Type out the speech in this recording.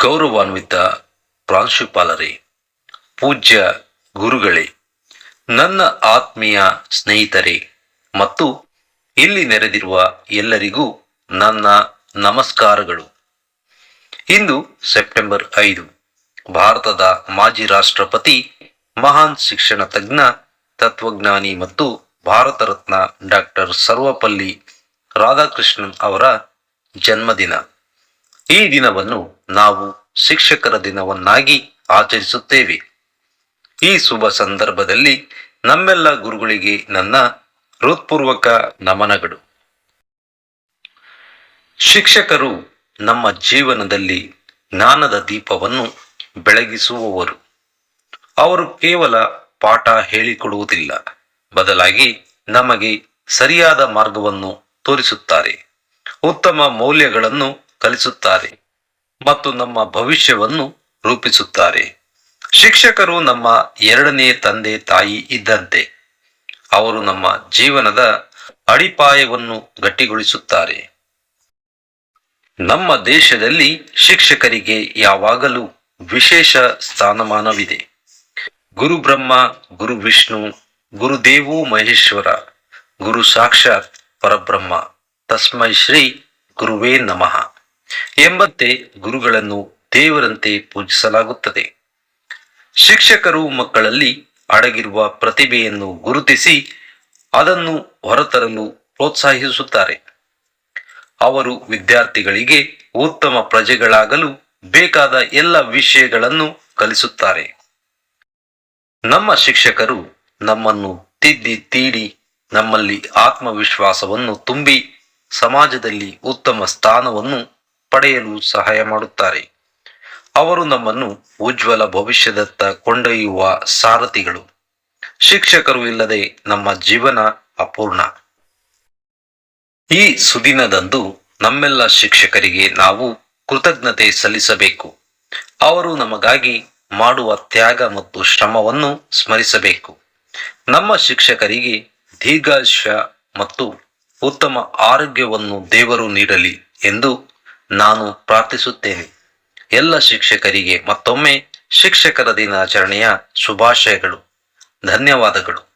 ಗೌರವಾನ್ವಿತ ಪ್ರಾಂಶುಪಾಲರೇ, ಪೂಜ್ಯ ಗುರುಗಳೇ, ನನ್ನ ಆತ್ಮೀಯ ಸ್ನೇಹಿತರೇ ಮತ್ತು ಇಲ್ಲಿ ನೆರೆದಿರುವ ಎಲ್ಲರಿಗೂ ನನ್ನ ನಮಸ್ಕಾರಗಳು. ಇಂದು ಸೆಪ್ಟೆಂಬರ್ ಐದು, ಭಾರತದ ಮಾಜಿ ರಾಷ್ಟ್ರಪತಿ, ಮಹಾನ್ ಶಿಕ್ಷಣ ತಜ್ಞ, ತತ್ವಜ್ಞಾನಿ ಮತ್ತು ಭಾರತ ರತ್ನ ಡಾಕ್ಟರ್ ಸರ್ವಪಲ್ಲಿ ರಾಧಾಕೃಷ್ಣನ್ ಅವರ ಜನ್ಮದಿನ. ಈ ದಿನವನ್ನು ನಾವು ಶಿಕ್ಷಕರ ದಿನವನ್ನಾಗಿ ಆಚರಿಸುತ್ತೇವೆ. ಈ ಶುಭ ಸಂದರ್ಭದಲ್ಲಿ ನಮ್ಮೆಲ್ಲ ಗುರುಗಳಿಗೆ ನನ್ನ ಹೃತ್ಪೂರ್ವಕ ನಮನಗಳು. ಶಿಕ್ಷಕರು ನಮ್ಮ ಜೀವನದಲ್ಲಿ ಜ್ಞಾನದ ದೀಪವನ್ನು ಬೆಳಗಿಸುವವರು. ಅವರು ಕೇವಲ ಪಾಠ ಹೇಳಿಕೊಡುವುದಿಲ್ಲ. ಬದಲಾಗಿ ನಮಗೆ ಸರಿಯಾದ ಮಾರ್ಗವನ್ನು ತೋರಿಸುತ್ತಾರೆ. ಉತ್ತಮ ಮೌಲ್ಯಗಳನ್ನು ಕಲಿಸುತ್ತಾರೆ ಮತ್ತು ನಮ್ಮ ಭವಿಷ್ಯವನ್ನು ರೂಪಿಸುತ್ತಾರೆ. ಶಿಕ್ಷಕರು ನಮ್ಮ ಎರಡನೇ ತಂದೆ ತಾಯಿ ಇದ್ದಂತೆ ಅವರು ನಮ್ಮ ಜೀವನದ ಅಡಿಪಾಯವನ್ನು ಗಟ್ಟಿಗೊಳಿಸುತ್ತಾರೆ. ನಮ್ಮ ದೇಶದಲ್ಲಿ ಶಿಕ್ಷಕರಿಗೆ ಯಾವಾಗಲೂ ವಿಶೇಷ ಸ್ಥಾನಮಾನವಿದೆ. ಗುರು ಬ್ರಹ್ಮ ಗುರು ವಿಷ್ಣು ಗುರುದೇವು ಮಹೇಶ್ವರ, ಗುರು ಸಾಕ್ಷಾತ್ ಪರಬ್ರಹ್ಮ, ತಸ್ಮೈ ಶ್ರೀ ಗುರುವೇ ನಮಃ. ಎಂಬಂತೆ ಗುರುಗಳನ್ನು ದೇವರಂತೆ ಪೂಜಿಸಲಾಗುತ್ತದೆ. ಶಿಕ್ಷಕರು ಮಕ್ಕಳಲ್ಲಿ ಅಡಗಿರುವ ಪ್ರತಿಭೆಯನ್ನು ಗುರುತಿಸಿ ಅದನ್ನು ಹೊರತರಲು ಪ್ರೋತ್ಸಾಹಿಸುತ್ತಾರೆ. ಅವರು ವಿದ್ಯಾರ್ಥಿಗಳಿಗೆ ಉತ್ತಮ ಪ್ರಜೆಗಳಾಗಲು ಬೇಕಾದ ಎಲ್ಲ ವಿಷಯಗಳನ್ನು ಕಲಿಸುತ್ತಾರೆ. ನಮ್ಮ ಶಿಕ್ಷಕರು ನಮ್ಮನ್ನು ತಿದ್ದಿ ತೀಡಿ ನಮ್ಮಲ್ಲಿ ಆತ್ಮವಿಶ್ವಾಸವನ್ನು ತುಂಬಿ ಸಮಾಜದಲ್ಲಿ ಉತ್ತಮ ಸ್ಥಾನವನ್ನು ಪಡೆಯಲು ಸಹಾಯ ಮಾಡುತ್ತಾರೆ. ಅವರು ನಮ್ಮನ್ನು ಉಜ್ವಲ ಭವಿಷ್ಯದತ್ತ ಕೊಂಡೊಯ್ಯುವ ಸಾರಥಿಗಳು. ಶಿಕ್ಷಕರು ಇಲ್ಲದೆ ನಮ್ಮ ಜೀವನ ಅಪೂರ್ಣ. ಈ ಸುದಿನದಂದು ನಮ್ಮೆಲ್ಲ ಶಿಕ್ಷಕರಿಗೆ ನಾವು ಕೃತಜ್ಞತೆ ಸಲ್ಲಿಸಬೇಕು. ಅವರು ನಮಗಾಗಿ ಮಾಡುವ ತ್ಯಾಗ ಮತ್ತು ಶ್ರಮವನ್ನು ಸ್ಮರಿಸಬೇಕು. ನಮ್ಮ ಶಿಕ್ಷಕರಿಗೆ ದೀರ್ಘಾಯುಷ್ಯ ಮತ್ತು ಉತ್ತಮ ಆರೋಗ್ಯವನ್ನು ದೇವರು ನೀಡಲಿ ಎಂದು ನಾನು ಪ್ರಾರ್ಥಿಸುತ್ತೇನೆ. ಎಲ್ಲ ಶಿಕ್ಷಕರಿಗೆ ಮತ್ತೊಮ್ಮೆ ಶಿಕ್ಷಕರ ದಿನಾಚರಣೆಯ ಶುಭಾಶಯಗಳು. ಧನ್ಯವಾದಗಳು.